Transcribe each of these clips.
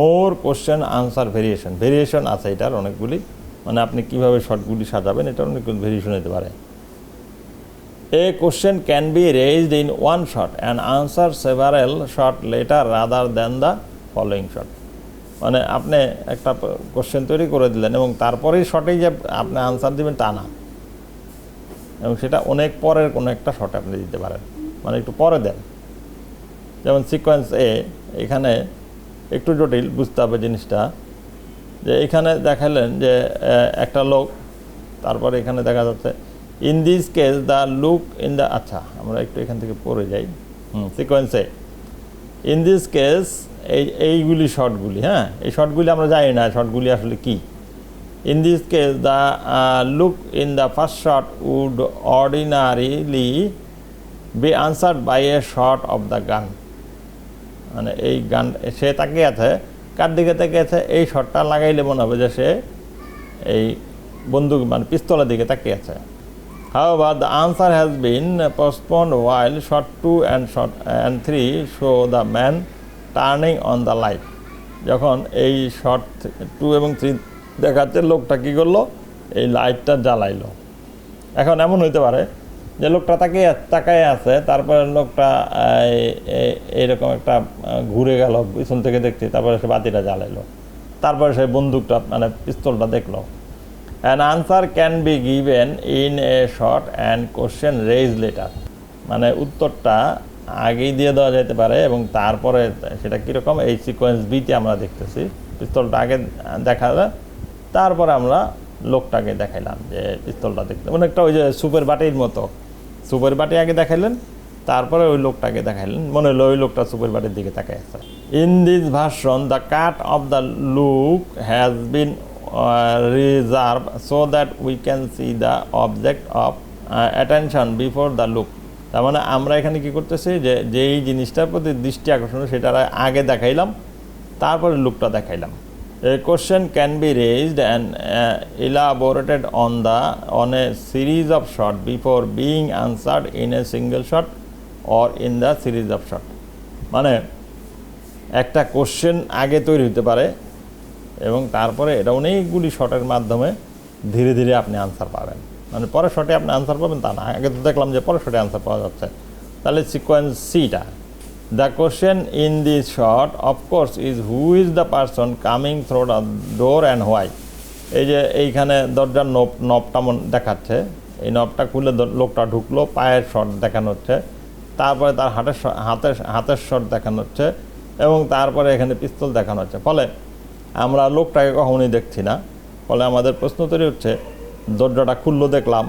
More question, answer, variation. Variation আছে এটার অনেকগুলি। মানে আপনি কীভাবে শর্টগুলি সাজাবেন, এটার অনেকগুলি ভেরিয়েশন হতে পারে। A question can be raised in one shot and answer several shot later rather than the following shot মানে আপনি একটা কোশ্চেন তৈরি করে দিলেন এবং তারপরেই শটেই যে আপনি আনসার দিবেন তা না। এবং সেটা অনেক পরের কোনো একটা শটে আপনি দিতে পারেন। মানে একটু পরে দেন। যেমন সিকোয়েন্স এ এখানে একটু জটিল বুঝতে হবে জিনিসটা, যে এখানে দেখালেন যে একটা লোক, তারপরে এখানে দেখা যাচ্ছে in this case the look in the আচ্ছা আমরা একটু এখান থেকে পড়ে যাই, হুম সিকোয়েন্সে ইন দিস কেস এই, এইগুলি শর্টগুলি হ্যাঁ এই শর্টগুলি আমরা জানি না শর্টগুলি আসলে কী। In this case the look in the first shot would ordinarily be answered by a shot of the gun মানে এই গান সে তাকিয়ে আছে কার দিকে তাকিয়ে আছে এই শটটা লাগাইলে মনে হবে যে সে এই বন্দুক মানে পিস্তলের দিকে তাকিয়ে আছে। However, the answer has been postponed while shot 2 and shot and 3 show the man turning on the light. যখন এই শট টু এবং থ্রি দেখাচ্ছে লোকটা কী করল? এই লাইটটা জ্বালাইলো। এখন এমন হইতে পারে যে লোকটা তাকিয়ে তাকায় আছে, তারপরে লোকটা এই- এই- এইরকম একটা ঘুরে গেল, পিছন থেকে দেখতে, তারপরে সে বাতিটা জ্বালাইলো। তারপরে সে বন্দুকটা মানে পিস্তলটা দেখল। An answer can be given in a shot and question raised later মানে উত্তরটা আগেই দিয়ে দেওয়া যেতে পারে এবং তারপরে সেটা কীরকম, এই সিকোয়েন্স বিতে আমরা দেখতেছি। পিস্তলটা আগে দেখা যায় তারপরে আমরা লোকটাকে দেখাইলাম যে পিস্তলটা দেখতে। অনেকটা ওই যে সুপের বাটির মতো। সুপের বাটি আগে দেখাইলেন, তারপরে ওই লোকটাকে দেখাইলেন। মনে হলো ওই লোকটা সুপের বাটির দিকে তাকাই আছে। In this version the cut of the look has been reverse so that we can see the object of attention before the look তার মানে আমরা এখানে কি করতেছি যে, যেই জিনিসটার প্রতি দৃষ্টি আকর্ষণ সেটা আগে দেখাইলাম, তারপরে লুকটা দেখাইলাম। A question can be raised and uh, elaborated on the on a series of shot before being answered in a single shot or in the series of shot. মানে একটা কোশ্চেন আগে তৈরি হতে পারে এবং তারপরে এটা অনেকগুলি শটের মাধ্যমে ধীরে ধীরে আপনি আনসার পাবেন মানে পরের শটে আপনি আনসার পাবেন তা না আগে তো দেখলাম যে পরের শটে আনসার পাওয়া যাচ্ছে তাহলে সিকোয়েন্স সিটা the question in this shot of course is who is the person coming through the door and why এই যে এইখানে দরজার নব নবটা দেখাচ্ছে। এই নবটা খুলে লোকটা ঢুকলো, পায়ের শট দেখানো হচ্ছে। তারপরে তার হাতের হাতের হাতের শট দেখানো হচ্ছে এবং তারপরে এখানে পিস্তল দেখানো হচ্ছে। ফলে আমরা লোকটাকে কখনোই দেখছি না। ফলে আমাদের প্রশ্ন তৈরি হচ্ছে, দরজাটা খুললো দেখলাম,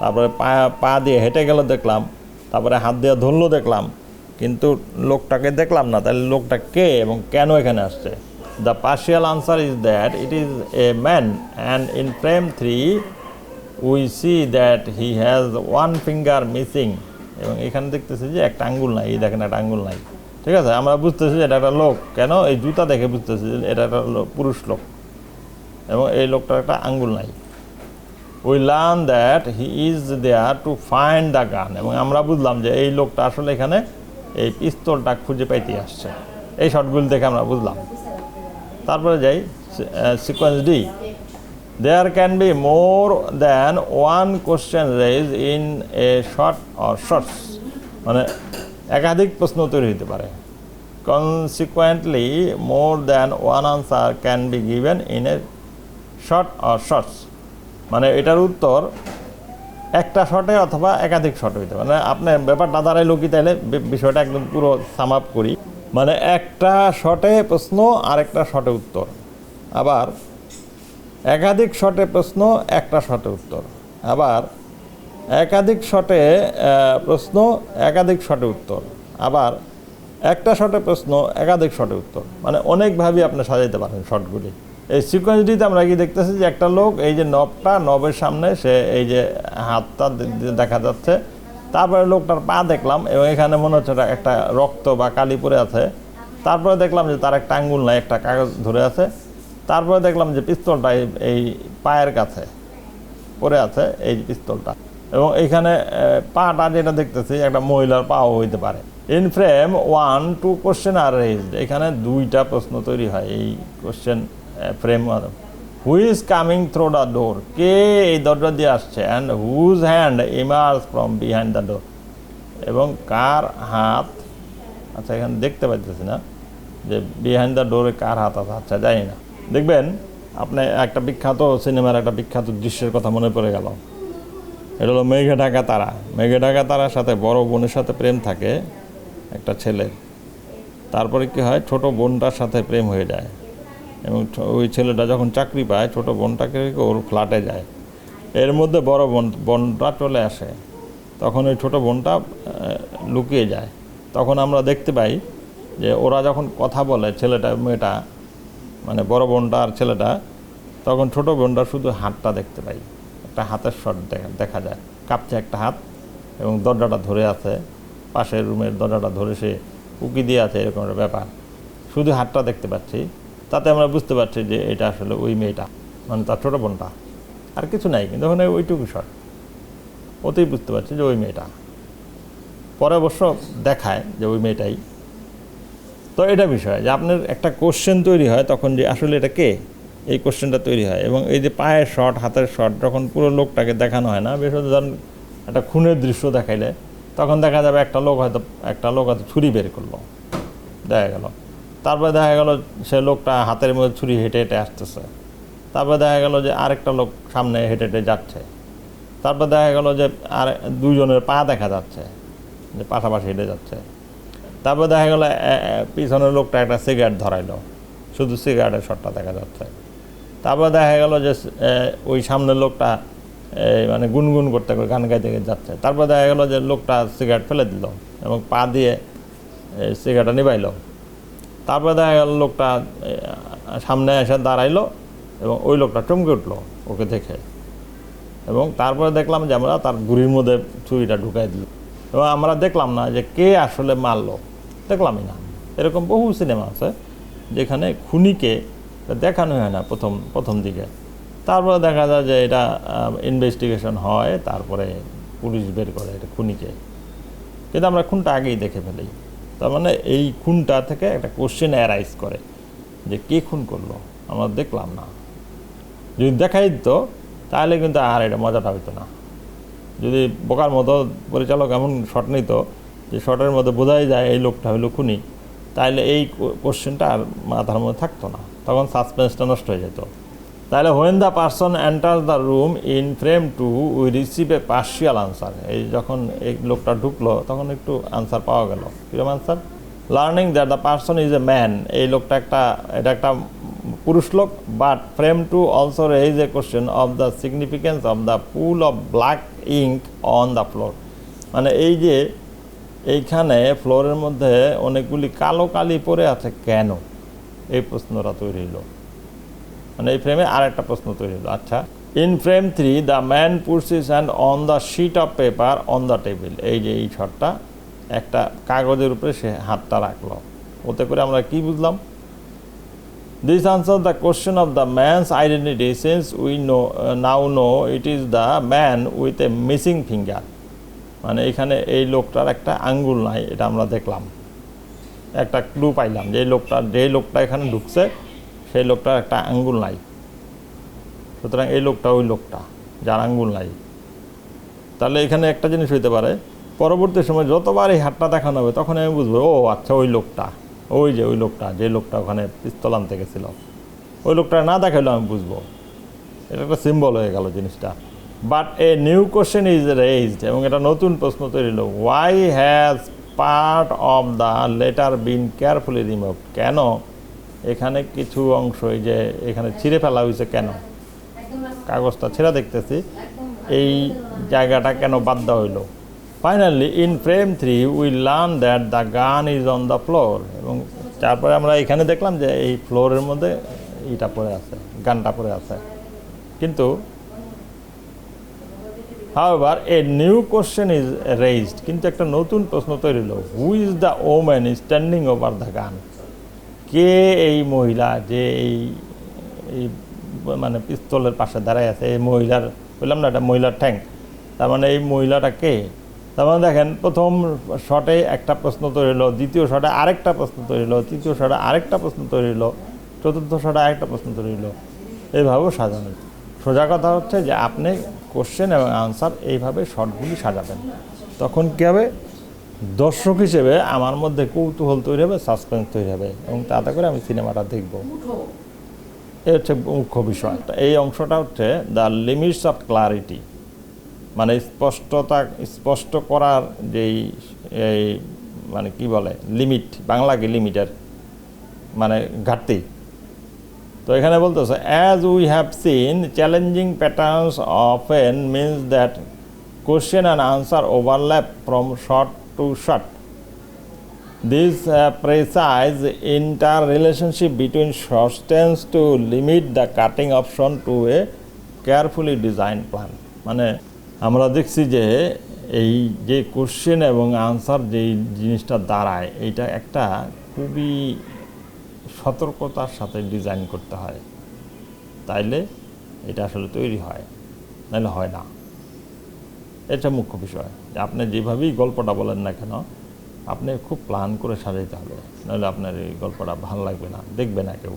তারপরে পা পা দিয়ে হেঁটে গেল দেখলাম, তারপরে হাত দিয়ে ধরলো দেখলাম কিন্তু লোকটাকে দেখলাম না। তাহলে লোকটা কে এবং কেন এখানে আসছে? The partial answer is that it is a man and in frame three we see that he has one finger missing এবং এখানে দেখতেছি যে একটা আঙ্গুল নাই, এই দেখেন একটা আঙ্গুল নাই। ঠিক আছে? আমরা বুঝতেছি যে এটা একটা লোক। কেন? এই জুতা দেখে বুঝতেছি যে এটা একটা পুরুষ লোক। এবং এই লোকটার একটা আঙ্গুল নাই। We learn that he is there to find the gun এবং আমরা বুঝলাম যে এই লোকটা আসলে এখানে এই পিস্তলটা খুঁজে পাইতে আসছে। এই শর্টগুলি দেখে আমরা বুঝলাম। তারপরে যাই sequence D there can be more than one question raised in a shot or shots মানে একাধিক প্রশ্ন তৈরি হতে পারে। Consequently more than one answer can be given in a shot or shots মানে এটার উত্তর একটা শটে অথবা একাধিক শট হইতে পারে। মানে আপনার ব্যাপারটা দাঁড়াইলো কি তাহলে বিষয়টা একদম পুরো সাম আপ করি। মানে একটা শটে প্রশ্ন আর একটা শটে উত্তর। আবার একাধিক শটে প্রশ্ন, একটা শটে উত্তর। আবার একাধিক শটে প্রশ্ন, একাধিক শটে উত্তর। আবার একটা শটে প্রশ্ন, একাধিক শটে উত্তর। মানে অনেকভাবে আপনি সাজাইতে পারেন শটগুলি। এই সিকোয়েন্সটিতে আমরা কি দেখতেছি যে একটা লোক, এই যে নবটা নবের সামনে সে এই যে হাতটা দেখা যাচ্ছে। তারপরে লোকটার পা দেখলাম এবং এখানে মনে হচ্ছে একটা রক্ত বা কালি পরে আছে। তারপরে দেখলাম যে তার একটা আঙ্গুল নাই, একটা কাগজ ধরে আছে। তারপরে দেখলাম যে পিস্তলটা এই- পায়ের কাছে পরে আছে, এই পিস্তলটা। এবং এইখানে পাটা যেটা দেখতেছি, একটা মহিলার পাও হইতে পারে। In frame one two questions are raised এখানে দুইটা প্রশ্ন তৈরি হয় এই question frame who is coming through the door কে এই দরজা দিয়ে আসছে? And whose hand emerges from behind the door এবং কার হাত? আচ্ছা এখানে দেখতে পাইতেছি না যে বিহাইন্ড দ্য ডোরে কার হাত আছে? আচ্ছা জানি না। দেখবেন, আপনি একটা বিখ্যাত সিনেমার একটা বিখ্যাত দৃশ্যের কথা মনে পড়ে গেল। এটা হলো মেঘে ঢাকা তারা। মেঘে ঢাকা তারার সাথে বড় বোনের সাথে প্রেম থাকে একটা ছেলের। তারপরে কি হয়? ছোট বোনটার সাথে প্রেম হয়ে যায়। এবং ওই ছেলেটা যখন চাকরি পায়, ছোট বোনটাকে ওর ফ্ল্যাটে যায়। এর মধ্যে বড় বোন, বোনটা চলে আসে। তখন ওই ছোট বোনটা লুকিয়ে যায়। তখন আমরা দেখতে পাই যে ওরা যখন কথা বলে ছেলেটা, মেয়েটা মানে বড় বোনটা আর ছেলেটা, তখন ছোট বোনটা শুধু হাতটা দেখতে পাই। একটা হাতের শট দেখা যায়। কাঁপছে একটা হাত এবং দরজাটা ধরে আছে। পাশের রুমের দরজাটা ধরে সে উকি দিয়ে আছে, এরকম একটা ব্যাপার। শুধু হাতটা দেখতে পাচ্ছি। তাতে আমরা বুঝতে পারছি যে এটা আসলে ওই মেয়েটা মানে তার ছোটো বোনটা। আর কিছু নাই, কিন্তু ওখানে ওইটুকু শট। ওতেই বুঝতে পারছি যে ওই মেয়েটা। পরে অবশ্য দেখায় যে ওই মেয়েটাই। তো এটা বিষয় যে আপনার একটা কোশ্চেন তৈরি হয় তখন যে আসলে এটা কে? এই কোশ্চেনটা তৈরি হয় এবং এই যে পায়ের শট হাতের শট যখন পুরো লোকটাকে দেখানো হয় না বিশেষত ধরেন একটা খুনের দৃশ্য দেখাইলে, তখন দেখা যাবে একটা লোক হয়তো, একটা লোক হয়তো ছুরি বের করল। দেখা গেল। তারপরে দেখা গেল সে লোকটা হাতের মধ্যে ছুরি হেঁটে হেঁটে আসতেছে। তারপরে দেখা গেল যে আরেকটা লোক সামনে হেঁটে হেঁটে যাচ্ছে। তারপর দেখা গেল যে আর দুজনের পা দেখা যাচ্ছে, যে পাশাপাশি হেঁটে যাচ্ছে। তারপর দেখা গেল পিছনের লোকটা একটা সিগারেট ধরাইলো, শুধু সিগারেটের শটটা দেখা যাচ্ছে। তারপর দেখা গেল যে ওই সামনের লোকটা মানে গুনগুন করতে করে গান গাইতে গাইতে যাচ্ছে। তারপর দেখা গেল যে লোকটা সিগারেট ফেলে দিল এবং পা দিয়ে সিগারেটটা নিবাইলো। তারপরে দেখা গেল লোকটা সামনে এসে দাঁড়াইলো এবং ওই লোকটা চমকে উঠল ওকে দেখে। এবং তারপরে দেখলাম যে আমরা তার গুড়ির মধ্যে ছুরিটা ঢুকাই দিল। এবং আমরা দেখলাম না যে কে আসলে মারলো। দেখলামই না। এরকম বহু সিনেমা আছে যেখানে খুনিকে দেখানো হয় না প্রথম প্রথম দিকে। তারপরে দেখা যায় যে এটা ইনভেস্টিগেশন হয়, তারপরে পুলিশ বের করে এটা খুনিকে। কিন্তু আমরা খুনটা আগেই দেখে ফেলি। তার মানে এই খুনটা থেকে একটা কোশ্চেন অ্যারাইজ করে যে কে খুন করল? আমরা দেখলাম না। যদি দেখাই দিত, তাহলে কিন্তু আর এটা মজাটা হইতো না। যদি বোকার মতো পরিচালক এমন শট নিত, যে শটের মধ্যে বোঝাই যায় এই লোকটা হইল খুনি, তাহলে এই কোশ্চেনটা আর মাথার মধ্যে থাকতো না। তখন সাসপেন্সটা নষ্ট হয়ে যেত। তাহলে when the person enter the room in frame two we receive a partial answer এই যখন এই লোকটা ঢুকলো, তখন একটু আনসার পাওয়া গেল। কীরকম answer learning that the person is a man এই লোকটা একটা, এটা একটা পুরুষ লোক but frame two also raise a question of the significance of the pool of black ink on the floor মানে এই যে, এইখানে ফ্লোরের মধ্যে অনেকগুলি কালো কালি পরে আছে কেন? এই প্রশ্নটা তৈরি হলো। মানে এই ফ্রেমে আর একটা প্রশ্ন তৈরি হলো। আচ্ছা in frame three the man pursues and on the sheet of paper on the table এই যে এই শটটা একটা কাগজের উপরে সে হাতটা রাখল। ওতে করে আমরা কি বুঝলাম? This answer the question of the man's identity since we know now know it is the man with a missing finger মানে এখানে এই লোকটার একটা আঙ্গুল নাই, এটা আমরা দেখলাম। একটা ক্লু পাইলাম যে লোকটা যে লোকটা এখানে ঢুকছে সেই লোকটার একটা আঙ্গুল নাই। সুতরাং এই লোকটা ওই লোকটা, যার আঙ্গুল নাই। তাহলে এখানে একটা জিনিস হইতে পারে, পরবর্তী সময় যতবার এই হাতটা দেখানো হবে, তখন আমি বুঝব, ও আচ্ছা ওই লোকটা, ওই যে ওই লোকটা, যে লোকটা ওখানে পিস্তল আনতে গেছিল। ওই লোকটা না দেখাইলেও আমি বুঝব। এটা একটা সিম্বল হয়ে গেল জিনিসটা। But a new question is raised এবং এটা নতুন প্রশ্ন তৈরি হলো why has part of the letter been carefully remove কেন এখানে কিছু অংশ, এই যে এখানে ছিঁড়ে ফেলা হয়েছে কেন? কাগজটা ছেঁড়া দেখতেছি। এই জায়গাটা কেন বাদ দেওয়া হইল? Finally in frame three we learn that the gun is on the floor এবং তারপরে আমরা এখানে দেখলাম যে এই ফ্লোরের মধ্যে এইটা পড়ে আছে, গানটা পড়ে আছে। কিন্তু however a new question is raised কিন্তু একটা নতুন প্রশ্ন তৈরি হলো who is the woman standing over the gun কে এই মহিলা যে এই এই মানে পিস্তলের পাশে দাঁড়ায় আছে, এই মহিলার, বললাম না এটা মহিলার ঠ্যাং, তার মানে এই মহিলাটা কে? তার মানে দেখেন, প্রথম শটে একটা প্রশ্ন তৈরি হলো, দ্বিতীয় শটে আরেকটা প্রশ্ন তৈরি হলো, তৃতীয় শটে আরেকটা প্রশ্ন তৈরি হলো, চতুর্থ শটে আরেকটা প্রশ্ন তৈরি হলো। এইভাবেও সাজানো। সোজা কথা হচ্ছে যে আপনি কোশ্চেন এবং আনসার এইভাবে শর্টগুলি সাজাবেন। তখন কী হবে? দর্শক হিসেবে আমার মধ্যে কৌতূহল তৈরি হবে সাসপেন্স তৈরি হবে এবং তাতে করে আমি সিনেমাটা দেখব। এই হচ্ছে মুখ্য বিষয় এই অংশটা হচ্ছে দ্য লিমিটস অফ ক্লারিটি মানে স্পষ্টতা স্পষ্ট করার যেই এই মানে কি বলে লিমিট বাংলাকে লিমিটের মানে ঘাটতি। তো এখানে বলতেছে as we have seen challenging patterns of an means that question and answer overlap from shot to shot This uh, precise interrelationship between short tends to limit the cutting option to a carefully designed plan. মানে আমরা দেখছি যে এই যে question এবং answer যেই জিনিসটা দাঁড়ায় এইটা একটা খুবই সতর্কতার সাথে ডিজাইন করতে হয় তাইলে এটা আসলে তৈরি হয় নাহলে হয় না এটা মুখ্য বিষয়। আপনি যেভাবেই গল্পটা বলেন না কেন, আপনি খুব প্ল্যান করে সাজাইতে হবে। নাহলে আপনার এই গল্পটা ভালো লাগবে না, দেখবে না কেউ।